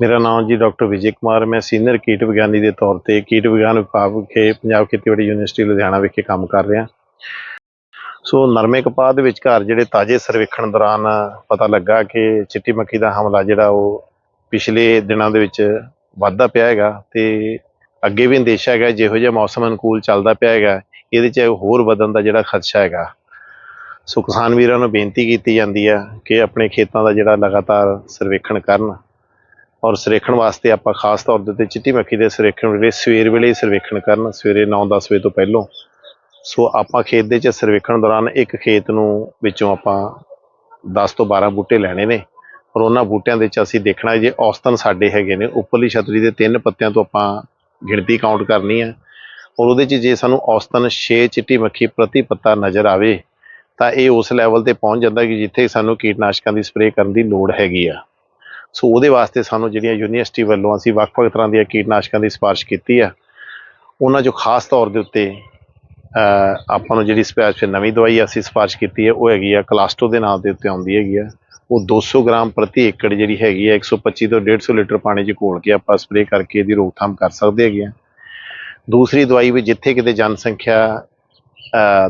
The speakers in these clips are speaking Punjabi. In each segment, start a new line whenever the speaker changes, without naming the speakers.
ਮੇਰਾ ਨਾਮ ਜੀ ਡਾਕਟਰ ਵਿਜੇ ਕੁਮਾਰ ਮੈਂ ਸੀਨੀਅਰ ਕੀਟ ਵਿਗਿਆਨੀ ਦੇ ਤੌਰ ਤੇ ਕੀਟ ਵਿਗਿਆਨ ਵਿਭਾਗ ਵਿਖੇ ਪੰਜਾਬ ਖੇਤੀਬਾੜੀ ਯੂਨੀਵਰਸਿਟੀ ਲੁਧਿਆਣਾ ਵਿਖੇ ਕੰਮ ਕਰ ਰਿਹਾ। ਸੋ ਨਰਮੇ ਕਪਾਹ ਦੇ ਵਿਚਕਾਰ ਜਿਹੜੇ ਤਾਜ਼ੇ ਸਰਵੇਖਣ ਦੌਰਾਨ ਪਤਾ ਲੱਗਾ ਕਿ ਚਿੱਟੀ ਮੱਖੀ ਦਾ ਹਮਲਾ ਜਿਹੜਾ ਉਹ ਪਿਛਲੇ ਦਿਨਾਂ ਦੇ ਵਿੱਚ ਵੱਧਦਾ ਪਿਆ ਹੈਗਾ ਤੇ ਅੱਗੇ ਵੀ ਅੰਦੇਸ਼ਾ ਹੈਗਾ ਜਿਹੋ ਜਿਹਾ ਮੌਸਮ ਅਨੁਕੂਲ ਚੱਲਦਾ ਪਿਆ ਹੈਗਾ, ਇਹਦੇ 'ਚ ਹੋਰ ਵਧਣ ਦਾ ਜਿਹੜਾ ਖਦਸ਼ਾ ਹੈਗਾ। ਸੋ ਕਿਸਾਨ ਵੀਰਾਂ ਨੂੰ ਬੇਨਤੀ ਕੀਤੀ ਜਾਂਦੀ ਆ ਕਿ ਆਪਣੇ ਖੇਤਾਂ ਦਾ ਜਿਹੜਾ ਲਗਾਤਾਰ ਸਰਵੇਖਣ ਕਰਨ ਔਰ ਸਰਵੇਖਣ ਵਾਸਤੇ ਆਪਾਂ ਖਾਸ ਤੌਰ ਦੇ ਉੱਤੇ ਚਿੱਟੀ ਮੱਖੀ ਦੇ ਸਰਵੇਖਣ ਵੇਲੇ ਸਵੇਰ ਵੇਲੇ ਹੀ ਸਰਵੇਖਣ ਕਰਨ, ਸਵੇਰੇ 9-10 ਵਜੇ ਤੋਂ ਪਹਿਲਾਂ। ਸੋ ਆਪਾਂ ਖੇਤ ਦੇ ਚ ਸਰਵੇਖਣ ਦੌਰਾਨ ਇੱਕ ਖੇਤ ਨੂੰ ਵਿੱਚੋਂ ਆਪਾਂ 10 ਤੋਂ 12 ਬੂਟੇ ਲੈਣੇ ਨੇ। ਔਰ ਉਹਨਾਂ ਬੂਟਿਆਂ ਦੇ ਚ ਅਸੀਂ ਦੇਖਣਾ ਜੇ ਔਸਤਨ ਸਾਡੇ ਹੈਗੇ ਨੇ, ਉੱਪਰਲੀ ਛਤਰੀ ਦੇ ਤਿੰਨ ਪੱਤਿਆਂ ਤੋਂ ਆਪਾਂ ਗਿਣਤੀ ਕਾਊਂਟ ਕਰਨੀ ਹੈ। ਔਰ ਉਹਦੇ ਚ ਜੇ ਸਾਨੂੰ ਔਸਤਨ 6 ਚਿੱਟੀ ਮੱਖੀ ਪ੍ਰਤੀ ਪੱਤਾ ਨਜ਼ਰ ਆਵੇ, ਤਾਂ ਇਹ ਉਸ ਲੈਵਲ ਤੇ ਪਹੁੰਚ ਜਾਂਦਾ ਕਿ ਜਿੱਥੇ ਸਾਨੂੰ ਕੀਟਨਾਸ਼ਕਾਂ ਦੀ ਸਪਰੇਅ ਕਰਨ ਦੀ ਲੋੜ ਹੈਗੀ ਆ। ਸੋ ਉਹਦੇ ਵਾਸਤੇ ਸਾਨੂੰ ਜਿਹੜੀਆਂ ਯੂਨੀਵਰਸਿਟੀ ਵੱਲੋਂ ਅਸੀਂ ਵੱਖ-ਵੱਖ ਤਰ੍ਹਾਂ ਦੀਆਂ ਕੀਟਨਾਸ਼ਕਾਂ ਦੀ ਸਿਫਾਰਿਸ਼ ਕੀਤੀ ਆ, ਉਹਨਾਂ 'ਚੋਂ ਖਾਸ ਤੌਰ ਦੇ ਉੱਤੇ ਆਪਾਂ ਨੂੰ ਜਿਹੜੀ ਸਪੈਸ਼ਲ ਨਵੀਂ ਦਵਾਈ ਅਸੀਂ ਸਿਫਾਰਿਸ਼ ਕੀਤੀ ਹੈ ਉਹ ਹੈਗੀ ਆ ਕਲਾਸਟੋ ਦੇ ਨਾਮ ਦੇ ਉੱਤੇ ਆਉਂਦੀ ਹੈਗੀ ਆ। ਉਹ 200 ਗ੍ਰਾਮ ਪ੍ਰਤੀ ਏਕੜ ਜਿਹੜੀ ਹੈਗੀ ਆ 125 ਤੋਂ 150 ਲੀਟਰ ਪਾਣੀ 'ਚ ਘੋਲ ਕੇ ਆਪਾਂ ਸਪਰੇਅ ਕਰਕੇ ਇਹਦੀ ਰੋਕਥਾਮ ਕਰ ਸਕਦੇ ਹੈਗੇ ਆ। ਦੂਸਰੀ ਦਵਾਈ ਵੀ ਜਿੱਥੇ ਕਿਤੇ ਜਨਸੰਖਿਆ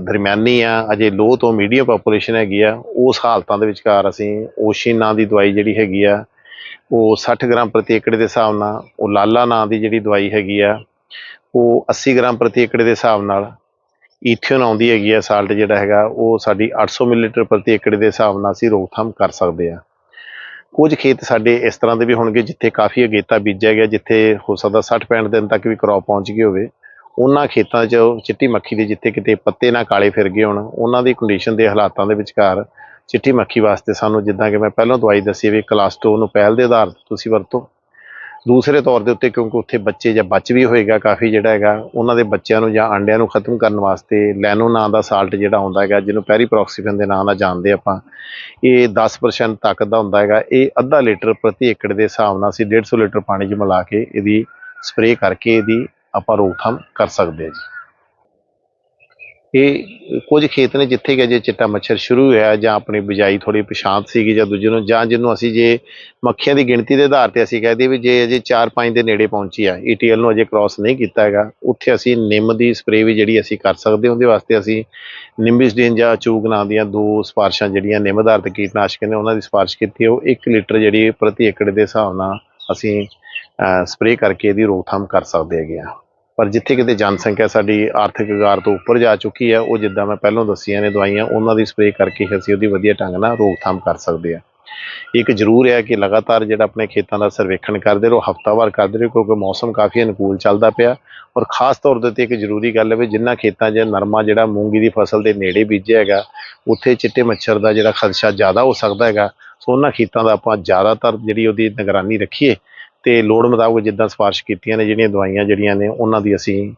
ਦਰਮਿਆਨੀ ਆ, ਅਜੇ ਲੋ ਤੋਂ ਮੀਡੀਅਮ ਪੋਪੂਲੇਸ਼ਨ ਹੈਗੀ ਆ, ਉਸ ਹਾਲਤਾਂ ਦੇ ਵਿਚਕਾਰ ਅਸੀਂ ਓਸ਼ਿਨ ਨਾਂ ਦੀ ਦਵਾਈ ਜਿਹੜੀ ਹੈਗੀ ਆ ਉਹ 60 ਗ੍ਰਾਮ ਪ੍ਰਤੀ ਏਕੜ ਦੇ ਹਿਸਾਬ ਨਾਲ, ਉਹ ਲਾਲਾ ਨਾਂ ਦੀ ਜਿਹੜੀ ਦਵਾਈ ਹੈਗੀ ਆ, ਉਹ 80 ਗ੍ਰਾਮ ਪ੍ਰਤੀ ਏਕੜ ਦੇ ਹਿਸਾਬ ਨਾਲ ਈਥੀਓਨ ਆਉਂਦੀ ਹੈਗੀ ਆ, ਸਾਲਟ ਜਿਹੜਾ ਹੈਗਾ, ਉਹ ਸਾਡੀ 800 ਮਿਲੀਲੀਟਰ ਪ੍ਰਤੀ ਏਕੜ ਦੇ ਹਿਸਾਬ ਨਾਲ ਅਸੀਂ ਰੋਕਥਾਮ ਕਰ ਸਕਦੇ ਆ। ਕੁਝ ਖੇਤ ਸਾਡੇ ਇਸ ਤਰ੍ਹਾਂ ਦੇ ਵੀ ਹੋਣਗੇ, ਜਿੱਥੇ ਕਾਫੀ ਅਗੇਤਾ ਬੀਜਿਆ ਗਿਆ, ਜਿੱਥੇ ਹੋ ਸਕਦਾ 60 65 ਦਿਨ ਤੱਕ ਵੀ ਕ੍ਰੌਪ ਪਹੁੰਚ ਗਈ ਹੋਵੇ। ਉਹਨਾਂ ਖੇਤਾਂ 'ਚ ਚਿੱਟੀ ਮੱਖੀ ਦੇ ਜਿੱਥੇ ਕਿਤੇ ਪੱਤੇ ਨਾ ਕਾਲੇ ਫਿਰ ਗਏ ਹੋਣ, ਉਹਨਾਂ ਦੀ ਕੰਡੀਸ਼ਨ ਦੇ ਹਾਲਾਤਾਂ ਦੇ ਵਿਚਕਾਰ ਚਿੱਟੀ ਮੱਖੀ ਵਾਸਤੇ ਸਾਨੂੰ ਜਿੱਦਾਂ ਕਿ ਮੈਂ ਪਹਿਲਾਂ ਦਵਾਈ ਦੱਸੀ ਵੀ ਕਲਾਸ ਕਲਾਸਟੋ ਨੂੰ ਪਹਿਲ ਦੇ ਆਧਾਰ ਤੇ ਤੁਸੀਂ ਵਰਤੋ। ਦੂਸਰੇ ਤੌਰ ਦੇ ਉੱਤੇ ਕਿਉਂਕਿ ਉੱਥੇ ਬੱਚੇ ਜਾਂ ਬੱਚ ਵੀ ਹੋਏਗਾ ਕਾਫੀ ਜਿਹੜਾ ਹੈਗਾ, ਉਹਨਾਂ ਦੇ ਬੱਚਿਆਂ ਨੂੰ ਜਾਂ ਅੰਡਿਆਂ ਨੂੰ ਖਤਮ ਕਰਨ ਵਾਸਤੇ ਲੈਨੋ ਨਾਂ ਦਾ ਸਾਲਟ ਜਿਹੜਾ ਹੁੰਦਾ ਹੈਗਾ, ਜਿਹਨੂੰ ਪੈਰੀਪ੍ਰੋਕਸੀਫਨ ਦੇ ਨਾਂ ਨਾਲ ਜਾਣਦੇ ਆਪਾਂ, ਇਹ 10% ਤੱਕ ਦਾ ਹੁੰਦਾ ਹੈਗਾ। ਇਹ ਅੱਧਾ ਲੀਟਰ ਪ੍ਰਤੀ ਏਕੜ ਦੇ ਹਿਸਾਬ ਨਾਲ ਅਸੀਂ 150 ਲੀਟਰ ਪਾਣੀ 'ਚ ਮਿਲਾ ਕੇ ਇਹਦੀ ਸਪਰੇਅ ਕਰਕੇ ਇਹਦੀ ਆਪਾਂ ਰੋਕਥਾਮ ਕਰ ਸਕਦੇ ਹਾਂ ਜੀ। ਇਹ ਕੁਝ ਖੇਤ ਨੇ ਜਿੱਥੇ ਕਿ ਅਜੇ ਚਿੱਟਾ ਮੱਛਰ ਸ਼ੁਰੂ ਹੋਇਆ ਜਾਂ ਆਪਣੀ ਬਿਜਾਈ ਥੋੜੀ ਪਛਾਤ ਸੀਗੀ ਜਾਂ ਦੂਜੇ ਨੂੰ, ਜਾਂ ਜਿਹਨੂੰ ਅਸੀਂ ਜੇ ਮੱਖੀਆਂ ਦੀ ਗਿਣਤੀ ਦੇ ਆਧਾਰ ਤੇ ਅਸੀਂ ਕਹਦੇ ਵੀ ਜੇ ਅਜੇ 4-5 ਦੇ ਨੇੜੇ ਪਹੁੰਚੀ ਆ ਈਟੀਐਲ ਨੂੰ ਅਜੇ ਕ੍ਰਾਸ ਨਹੀਂ ਕੀਤਾ ਹੈਗਾ, ਉੱਥੇ ਅਸੀਂ ਨਿੰਮ ਦੀ ਸਪਰੇਅ ਵੀ ਜਿਹੜੀ ਅਸੀਂ ਕਰ ਸਕਦੇ ਉਹਦੇ ਵਾਸਤੇ ਅਸੀਂ ਨਿੰਬਿਸਡੀਨ ਜਾਂ ਚੂਗ ਨਾਂ ਦੀਆਂ ਦੋ ਸਿਫਾਰਸ਼ਾਂ ਜਿਹੜੀਆਂ ਨਿੰਮ ਆਧਾਰਿਤ ਕੀਟਨਾਸ਼ਕ ਨੇ, ਉਹਨਾਂ ਦੀ ਸਿਫਾਰਿਸ਼ ਕੀਤੀ ਉਹ 1 ਲੀਟਰ ਜਿਹੜੀ ਪ੍ਰਤੀ ਏਕੜ ਦੇ ਹਿਸਾਬ ਨਾਲ ਅਸੀਂ ਸਪਰੇਅ ਕਰਕੇ ਇਹਦੀ ਰੋਕਥਾਮ ਕਰ ਸਕਦੇ ਹੈਗੇ ਆ ਪਰ ਜਿੱਥੇ ਕਿਤੇ ਜਨਸੰਖਿਆ ਸਾਡੀ ਆਰਥਿਕ ਅਗਾਰ ਤੋਂ ਉੱਪਰ ਜਾ ਚੁੱਕੀ ਹੈ, ਉਹ ਜਿੱਦਾਂ ਮੈਂ ਪਹਿਲਾਂ ਦੱਸੀਆਂ ਨੇ ਦਵਾਈਆਂ, ਉਹਨਾਂ ਦੀ ਸਪਰੇਅ ਕਰਕੇ ਅਸੀਂ ਉਹਦੀ ਵਧੀਆ ਢੰਗ ਨਾਲ ਰੋਕਥਾਮ ਕਰ ਸਕਦੇ ਆ ਇੱਕ ਜ਼ਰੂਰ ਹੈ ਕਿ ਲਗਾਤਾਰ ਜਿਹੜਾ ਆਪਣੇ ਖੇਤਾਂ ਦਾ ਸਰਵੇਖਣ ਕਰਦੇ ਰਹੋ, ਹਫਤਾਵਾਰ ਕਰਦੇ ਰਹੋ, ਕਿਉਂਕਿ ਮੌਸਮ ਕਾਫੀ ਅਨੁਕੂਲ ਚੱਲਦਾ ਪਿਆ। ਔਰ ਖਾਸ ਤੌਰ ਦੇ ਉੱਤੇ ਇੱਕ ਜ਼ਰੂਰੀ ਗੱਲ ਹੈ ਵੀ ਜਿਨ੍ਹਾਂ ਖੇਤਾਂ 'ਚ ਨਰਮਾ ਜਿਹੜਾ ਮੂੰਗੀ ਦੀ ਫਸਲ ਦੇ ਨੇੜੇ ਬੀਜਿਆ ਹੈਗਾ, ਉੱਥੇ ਚਿੱਟੇ ਮੱਛਰ ਦਾ ਜਿਹੜਾ ਖਦਸ਼ਾ ਜ਼ਿਆਦਾ ਹੋ ਸਕਦਾ ਹੈਗਾ। ਸੋ ਉਹਨਾਂ ਖੇਤਾਂ ਦਾ ਆਪਾਂ ਜ਼ਿਆਦਾਤਰ ਜਿਹੜੀ ਉਹਦੀ ਨਿਗਰਾਨੀ ਰੱਖੀਏ ਤੇ ਲੋੜ ਮੁਤਾਬਕ ਜਿੱਦਾਂ ਸਿਫਾਰਿਸ਼ ਕੀਤੀਆਂ ਨੇ, ਜਿਹੜੀਆਂ ਦਵਾਈਆਂ ਜਿਹੜੀਆਂ ਨੇ, ਉਹਨਾਂ ਦੀ ਅਸੀਂ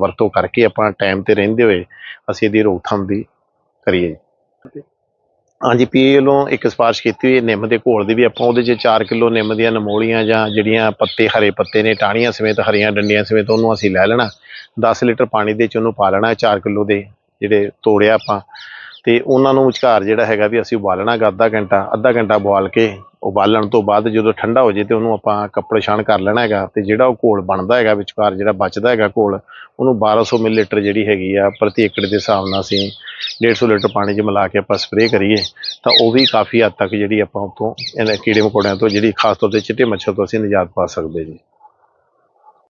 ਵਰਤੋਂ ਕਰਕੇ ਆਪਾਂ ਟਾਈਮ ਤੇ ਰਹਿੰਦੇ ਹੋਏ ਅਸੀਂ ਇਹਦੀ ਰੋਕਥਾਮ ਦੀ ਕਰੀਏ ਹਾਂਜੀ ਪੀਏ ਵੱਲੋਂ ਇੱਕ ਸਿਫਾਰਿਸ਼ ਕੀਤੀ ਹੋਈ ਹੈ, ਨਿੰਮ ਦੇ ਘੋਲ ਦੀ ਵੀ ਆਪਾਂ ਉਹਦੇ 'ਚ 4 ਕਿਲੋ ਨਿੰਮ ਦੀਆਂ ਨਮੋਲੀਆਂ ਜਾਂ ਜਿਹੜੀਆਂ ਪੱਤੇ, ਹਰੇ ਪੱਤੇ ਨੇ, ਟਾਹਣੀਆਂ ਸਮੇਤ, ਹਰੀਆਂ ਡੰਡੀਆਂ ਸਮੇਤ, ਉਹਨੂੰ ਅਸੀਂ ਲੈ ਲੈਣਾ। 10 ਲੀਟਰ ਪਾਣੀ ਦੇ 'ਚ ਉਹਨੂੰ ਪਾ ਲੈਣਾ 4 ਕਿਲੋ ਦੇ ਜਿਹੜੇ ਤੋੜਿਆ ਆਪਾਂ। ਤੇ ਉਹਨਾਂ ਨੂੰ ਵਿਚਕਾਰ ਜਿਹੜਾ ਹੈਗਾ ਵੀ ਅਸੀਂ ਉਬਾਲਣਾ ਗਾ ਅੱਧਾ ਘੰਟਾ ਅੱਧਾ ਘੰਟਾ ਉਬਾਲ ਕੇ ਉਬਾਲਣ ਤੋਂ ਬਾਅਦ ਜਦੋਂ ਠੰਡਾ ਹੋ ਜੇ ਤੇ ਉਹਨੂੰ ਆਪਾਂ ਕੱਪੜੇ ਛਾਣ ਕਰ ਲੈਣਾ ਹੈਗਾ ਤੇ ਜਿਹੜਾ ਉਹ ਘੋਲ ਬਣਦਾ ਹੈਗਾ ਵਿਚਕਾਰ ਜਿਹੜਾ ਬਚਦਾ ਹੈਗਾ ਘੋਲ, ਉਹਨੂੰ 1200 ਮਿਲੀਲੀਟਰ ਜਿਹੜੀ ਹੈਗੀ ਆ ਪ੍ਰਤੀ ਏਕੜ ਦੇ ਹਿਸਾਬ ਨਾਲ ਅਸੀਂ 150 ਲੀਟਰ ਪਾਣੀ 'ਚ ਮਿਲਾ ਕੇ ਆਪਾਂ ਸਪਰੇਅ ਕਰੀਏ, ਤਾਂ ਉਹ ਵੀ ਕਾਫੀ ਹੱਦ ਤੱਕ ਜਿਹੜੀ ਆਪਾਂ ਉਤੋਂ ਇਹਨਾਂ ਕੀੜੇ ਮਕੌੜਿਆਂ ਤੋਂ ਜਿਹੜੀ ਖਾਸ ਤੌਰ ਤੇ ਚਿੱਟੇ ਮੱਛਰ ਤੋਂ ਅਸੀਂ ਨਿਜਾਤ ਪਾ ਸਕਦੇ ਜੀ।